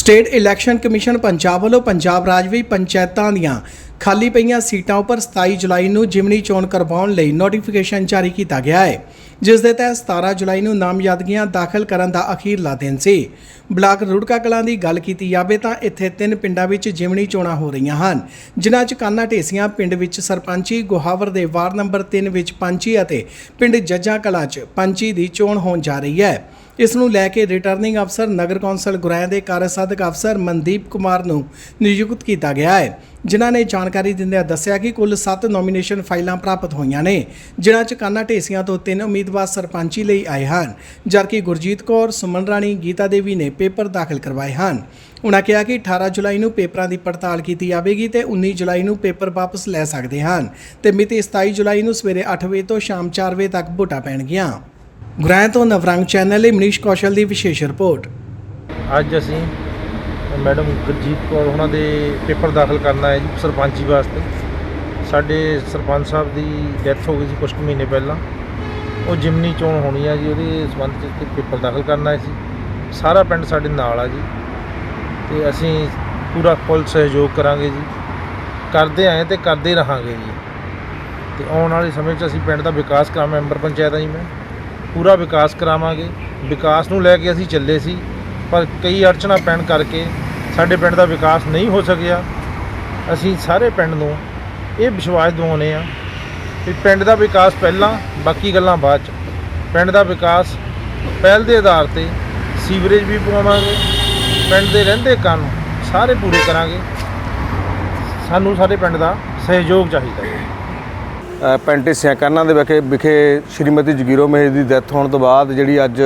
State election commission Punjab ਵੱਲੋਂ ਪੰਜਾਬ ਰਾਜ ਵਿੱਚ ਪੰਚਾਇਤਾਂ ਦੀਆਂ ਖਾਲੀ ਪਈਆਂ ਸੀਟਾਂ ਉੱਪਰ 27 ਜੁਲਾਈ ਨੂੰ ਜਿਮਨੀ ਚੋਣ ਕਰਵਾਉਣ ਲਈ ਨੋਟੀਫਿਕੇਸ਼ਨ ਜਾਰੀ ਕੀਤਾ ਗਿਆ ਹੈ। ਜਿਸ ਦੇ ਤਹਿਤ 17 ਜੁਲਾਈ ਨੂੰ ਨਾਮਜ਼ਦਗੀਆਂ ਦਾਖਲ ਕਰਨ ਦਾ ਅਖੀਰਲਾ ਦਿਨ ਸੀ। ਬਲਾਕ ਰੁੜਕਾ ਕਲਾਂ ਦੀ ਗੱਲ ਕੀਤੀ ਜਾਵੇ ਤਾਂ ਇੱਥੇ ਤਿੰਨ ਪਿੰਡਾਂ ਵਿੱਚ ਜਿਮਨੀ ਚੋਣਾਂ ਹੋ ਰਹੀਆਂ ਹਨ, ਜਿਨ੍ਹਾਂ 'ਚ ਕਾਨਾ ਢੇਸੀਆਂ, ਪਿੰਡ ਵਿੱਚ ਸਰਪੰਚੀ, ਗੁਹਾਵਰ ਦੇ ਵਾਰਡ ਨੰਬਰ 3 ਵਿੱਚ ਪੰਚੀ ਅਤੇ ਪਿੰਡ ਜੱਜਾਂ ਕਲਾਂ 'ਚ ਪੰਚੀ ਦੀ ਚੋਣ ਹੋਣ ਜਾ ਰਹੀ ਹੈ। ਇਸ ਨੂੰ ਲੈ ਕੇ ਰਿਟਰਨਿੰਗ ਅਫਸਰ, ਨਗਰ ਕੌਂਸਲ ਗੁਰਾਇਆ ਦੇ ਕਾਰਜਸਾਧਕ ਅਫਸਰ ਮਨਦੀਪ ਕੁਮਾਰ ਨੂੰ ਨਿਯੁਕਤ ਕੀਤਾ ਗਿਆ ਹੈ। ਜਿਨ੍ਹਾਂ ਨੇ ਜਾਣਕਾਰੀ ਦਿੰਦਿਆਂ ਦੱਸਿਆ ਕਿ ਕੁੱਲ 7 ਨੋਮੀਨੇਸ਼ਨ ਫਾਈਲਾਂ ਪ੍ਰਾਪਤ ਹੋਈਆਂ ਨੇ, ਜਿਨ੍ਹਾਂ 'ਚ ਕਾਨਾ ਢੇਸੀਆਂ ਤੋਂ ਤਿੰਨ ਉਮੀਦਵਾਰ ਸਰਪੰਚੀ ਲਈ ਆਏ ਹਨ, ਜਦਕਿ ਗੁਰਜੀਤ ਕੌਰ, ਸੁਮਨ ਰਾਣੀ, ਗੀਤਾ ਦੇਵੀ ਨੇ ਪੇਪਰ ਦਾਖਲ ਕਰਵਾਏ ਹਨ। ਉਨ੍ਹਾਂ ਕਿਹਾ ਕਿ 18 ਜੁਲਾਈ ਨੂੰ ਪੇਪਰਾਂ ਦੀ ਪੜਤਾਲ ਕੀਤੀ ਜਾਵੇਗੀ ਤੇ 19 ਜੁਲਾਈ ਨੂੰ ਪੇਪਰ ਵਾਪਸ ਲੈ ਸਕਦੇ ਹਨ ਤੇ ਮਿਤੀ 27 ਜੁਲਾਈ ਨੂੰ ਸਵੇਰੇ 8 ਵਜੇ ਤੋਂ ਸ਼ਾਮ 4 ਵਜੇ ਤੱਕ ਵੋਟਾਂ ਪੈਣਗੀਆਂ। ਗੁਰਾਇਆ ਤੋਂ ਨਵਰੰਗ ਚੈਨਲ ਲਈ ਮਨੀਸ਼ ਕੌਸ਼ਲ ਦੀ ਵਿਸ਼ੇਸ਼ ਰਿਪੋਰਟ। ਅੱਜ ਅਸੀਂ ਮੈਡਮ ਗੁਰਜੀਤ ਕੌਰ ਉਹਨਾਂ ਦੇ ਪੇਪਰ ਦਾਖਲ ਕਰਨਾ ਹੈ ਜੀ, ਸਰਪੰਚੀ ਵਾਸਤੇ। ਸਾਡੇ ਸਰਪੰਚ ਸਾਹਿਬ ਦੀ ਡੈਥ ਹੋ ਗਈ ਸੀ ਕੁਝ ਕੁ ਮਹੀਨੇ ਪਹਿਲਾਂ। ਉਹ ਜਿਮਨੀ ਚੋਣ ਹੋਣੀ ਆ ਜੀ, ਉਹਦੇ ਸੰਬੰਧ 'ਚ ਪੇਪਰ ਦਾਖਲ ਕਰਨਾ ਹੈ ਸੀ ਸਾਰਾ ਪਿੰਡ ਸਾਡੇ ਨਾਲ ਆ ਜੀ। ਤੇ ਅਸੀਂ ਪੂਰਾ ਫੁੱਲ ਸਹਿਯੋਗ ਕਰਾਂਗੇ ਜੀ। ਕਰਦੇ ਆਏ ਤੇ ਕਰਦੇ ਰਹਾਂਗੇ ਜੀ। ਤੇ ਆਉਣ ਵਾਲੇ ਸਮੇਂ 'ਚ ਅਸੀਂ ਪਿੰਡ ਦਾ ਵਿਕਾਸ ਕਰਾਂ ਮੈਂਬਰ ਪੰਚਾਇਤ ਆ ਜੀ ਮੈਂ। ਪੂਰਾ ਵਿਕਾਸ ਕਰਾਵਾਂਗੇ। ਵਿਕਾਸ ਨੂੰ ਲੈ ਕੇ ਅਸੀਂ ਚੱਲੇ ਸੀ, ਪਰ ਕਈ ਅੜਚਣਾਂ ਪੈਣ ਕਰਕੇ ਸਾਡੇ ਪਿੰਡ ਦਾ ਵਿਕਾਸ ਨਹੀਂ ਹੋ ਸਕਿਆ। ਅਸੀਂ ਸਾਰੇ ਪਿੰਡ ਨੂੰ ਇਹ ਵਿਸ਼ਵਾਸ ਦਿਵਾਉਂਦੇ ਆ ਕਿ ਪਿੰਡ ਦਾ ਵਿਕਾਸ ਪਹਿਲਾਂ, ਬਾਕੀ ਗੱਲਾਂ ਬਾਅਦ ਚ। ਪਿੰਡ ਦਾ ਵਿਕਾਸ ਪਹਿਲ ਦੇ ਆਧਾਰ ਤੇ ਸੀਵਰੇਜ ਵੀ ਪਵਾਵਾਂਗੇ, ਪਿੰਡ ਦੇ ਰਹਿੰਦੇ ਕੰਮ ਸਾਰੇ ਪੂਰੇ ਕਰਾਂਗੇ। ਸਾਨੂੰ ਸਾਡੇ ਪਿੰਡ ਦਾ ਸਹਿਯੋਗ ਚਾਹੀਦਾ ਹੈ। ਅ, ਪਿੰਡ ਢੇਸੀਆਂ ਕਰਨਾ ਦੇ ਵਿਖੇ ਵਿਖੇ ਸ਼੍ਰੀਮਤੀ ਜਗੀਰੋ ਮਹੇਸ਼ ਦੀ ਡੈਥ ਹੋਣ ਤੋਂ ਬਾਅਦ ਜਿਹੜੀ ਅੱਜ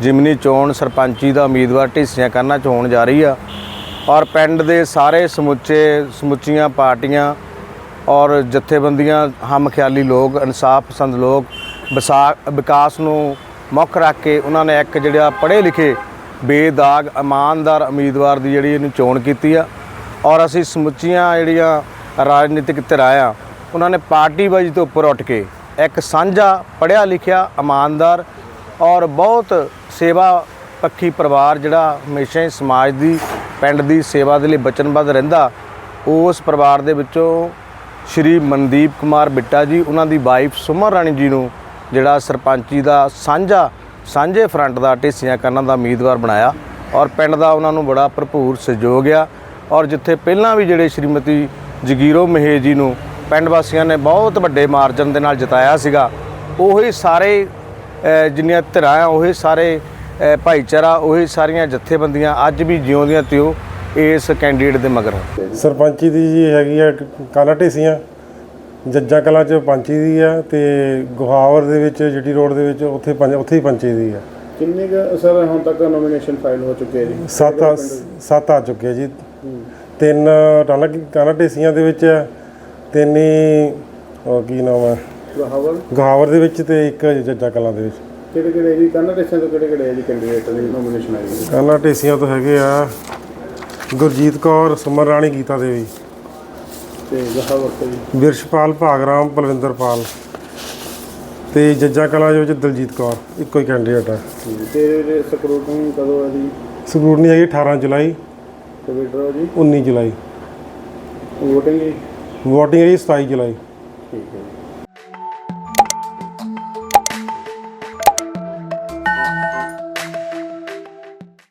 ਜਿਮਨੀ ਚੋਣ ਸਰਪੰਚੀ ਦਾ ਉਮੀਦਵਾਰ ਢੇਸੀਆਂ ਕਰਨਾ ਚ ਹੋਣ ਜਾ ਰਹੀ ਆ। ਔਰ ਪਿੰਡ ਦੇ ਸਾਰੇ ਸਮੁੱਚੇ ਸਮੁੱਚੀਆਂ ਪਾਰਟੀਆਂ ਔਰ ਜਥੇਬੰਦੀਆਂ ਹਮਖਿਆਲੀ ਲੋਕ ਇਨਸਾਫ ਪਸੰਦ ਲੋਕ ਵਿਸਾ- ਵਿਕਾਸ ਨੂੰ ਮੁੱਖ ਰੱਖ ਕੇ ਉਹਨਾਂ ਨੇ ਇੱਕ ਜਿਹੜਾ ਪੜ੍ਹੇ ਲਿਖੇ ਬੇਦਾਗ ਇਮਾਨਦਾਰ ਉਮੀਦਵਾਰ ਦੀ ਜਿਹੜੀ ਇਹਨੂੰ ਚੋਣ ਕੀਤੀ ਆ। ਔਰ ਅਸੀਂ ਸਮੁੱਚੀਆਂ ਜਿਹੜੀਆਂ ਰਾਜਨੀਤਿਕ ਧਿਰਾਂ ਆ ਉਹਨਾਂ ਨੇ ਪਾਰਟੀ ਬਾਜੀ ਤੋਂ ਉੱਪਰ ਉੱਠ ਕੇ ਇੱਕ ਸਾਂਝਾ ਪੜ੍ਹਿਆ ਲਿਖਿਆ ਇਮਾਨਦਾਰ ਔਰ ਬਹੁਤ ਸੇਵਾ ਪੱਖੀ ਪਰਿਵਾਰ ਜਿਹੜਾ ਹਮੇਸ਼ਾ ਹੀ ਸਮਾਜ ਦੀ, ਪਿੰਡ ਦੀ ਸੇਵਾ ਦੇ ਲਈ ਵਚਨਬੱਧ ਰਹਿੰਦਾ, ਉਸ ਪਰਿਵਾਰ ਦੇ ਵਿੱਚੋਂ ਸ਼੍ਰੀ ਮਨਦੀਪ ਕੁਮਾਰ ਬਿੱਟਾ ਜੀ, ਉਹਨਾਂ ਦੀ ਵਾਈਫ ਸੁਮਨ ਰਾਣੀ ਜੀ ਨੂੰ ਜਿਹੜਾ ਸਰਪੰਚੀ ਦਾ ਸਾਂਝਾ, ਸਾਂਝੇ ਫਰੰਟ ਦਾ ਢੇਸੀਆਂ ਕਰਨ ਦਾ ਉਮੀਦਵਾਰ ਬਣਾਇਆ ਔਰ ਪਿੰਡ ਦਾ ਉਹਨਾਂ ਨੂੰ ਬੜਾ ਭਰਪੂਰ ਸਹਿਯੋਗ ਆ ਔਰ ਜਿੱਥੇ ਪਹਿਲਾਂ ਵੀ ਜਿਹੜੇ ਸ਼੍ਰੀਮਤੀ ਜਗੀਰੋ ਮਹੇ ਜੀ ਨੂੰ ਪਿੰਡ ਵਾਸੀਆਂ ਨੇ ਬਹੁਤ ਵੱਡੇ ਮਾਰਜਨ ਦੇ ਨਾਲ ਜਿਤਾਇਆ ਸੀਗਾ। ਉਹੀ ਸਾਰੇ ਜਿੰਨੀਆਂ ਧਿਰਾਂ ਆ ਉਹੀ ਸਾਰੇ ਭਾਈਚਾਰਾ ਉਹੀ ਸਾਰੀਆਂ ਜਥੇਬੰਦੀਆਂ ਅੱਜ ਵੀ ਜਿਉਂਦੀਆਂ ਤਿਉ ਇਸ ਕੈਂਡੀਡੇਟ ਦੇ ਮਗਰ ਸਰਪੰਚੀ ਦੀ ਜੀ ਹੈਗੀ ਆ ਕਾਲਾ ਢੇਸੀਆਂ। ਜੱਜਾ ਕਲਾ ਚ ਪੰਚੀ ਦੀ ਆ ਤੇ ਗੁਹਾਵਰ ਦੇ ਵਿੱਚ ਜੱਟੀ ਰੋਡ ਦੇ ਵਿੱਚ ਉੱਥੇ ਪੰਜ ਉੱਥੇ ਹੀ ਪੰਚੀ ਦੀ ਆ। ਕਿੰਨੇ ਕੁ ਸਰ ਹੁਣ ਤੱਕ ਨੋਮੀਨੇਸ਼ਨ ਫਾਈਲ ਹੋ ਚੁੱਕੇ ਜੀ? ਸੱਤ ਸੱਤ ਆ ਚੁੱਕੇ ਜੀ। ਤਿੰਨ ਟਾਲਾ ਕਾਲਾ ਢੇਸੀਆਂ ਦੇ ਵਿੱਚ ਆ, ਤਿੰਨ ਹੀ ਉਹ ਕੀ ਨਾਮ ਆ ਹਵਲ ਗੁਹਾਵਰ ਦੇ ਵਿੱਚ ਤੇ ਇੱਕ ਜੱਜਾ ਕਲਾ ਦੇ ਵਿੱਚ। ਕਿਹੜੇ ਕਿਹੜੇ ਜੀ? ਕੰਨਾ ਟੈਸਟਾਂ ਤੋਂ ਕਿਹੜੇ ਕਿਹੜੇ ਜੀ ਕੈਂਡੀਡੇਟ ਦੀ ਨੋਮੀਨੇਸ਼ਨ ਆਈ ਹੈ ਕਾਲਾ ਢੇਸੀਆਂ ਤੋਂ ਹੈਗੇ ਆ ਗੁਰਜੀਤ ਕੌਰ ਸੁਮਨ ਰਾਣੀ ਗੀਤਾ ਦੇਵੀ। ਤੇ ਗਹਾਵਰ ਤੋਂ ਜੀ? ਬਿਰਸ਼ਪਾਲ ਭਾਗਰਾਮ ਪਲਵਿੰਦਰ ਤੇ ਜੱਜਾ ਕਲਾ ਦੇ ਵਿੱਚ ਦਲਜੀਤ ਕੌਰ ਇੱਕੋ ਹੀ ਕੈਂਡੀਡੇਟ ਆ। ਤੇ ਇਹਦੇ ਸਕਰੂਟਿੰਗ ਕਦੋਂ ਆ ਜੀ? ਸਕਰੂਟਨੀ ਹੈਗੀ 18 ਜੁਲਾਈ ਤੇ ਵਿਡਰੋ ਜੀ? 19 ਜੁਲਾਈ। VOTING ਜੀ? ਵੋਟਿੰਗ ਹੈ ਜੀ 27 ਜੁਲਾਈ। ਠੀਕ ਹੈ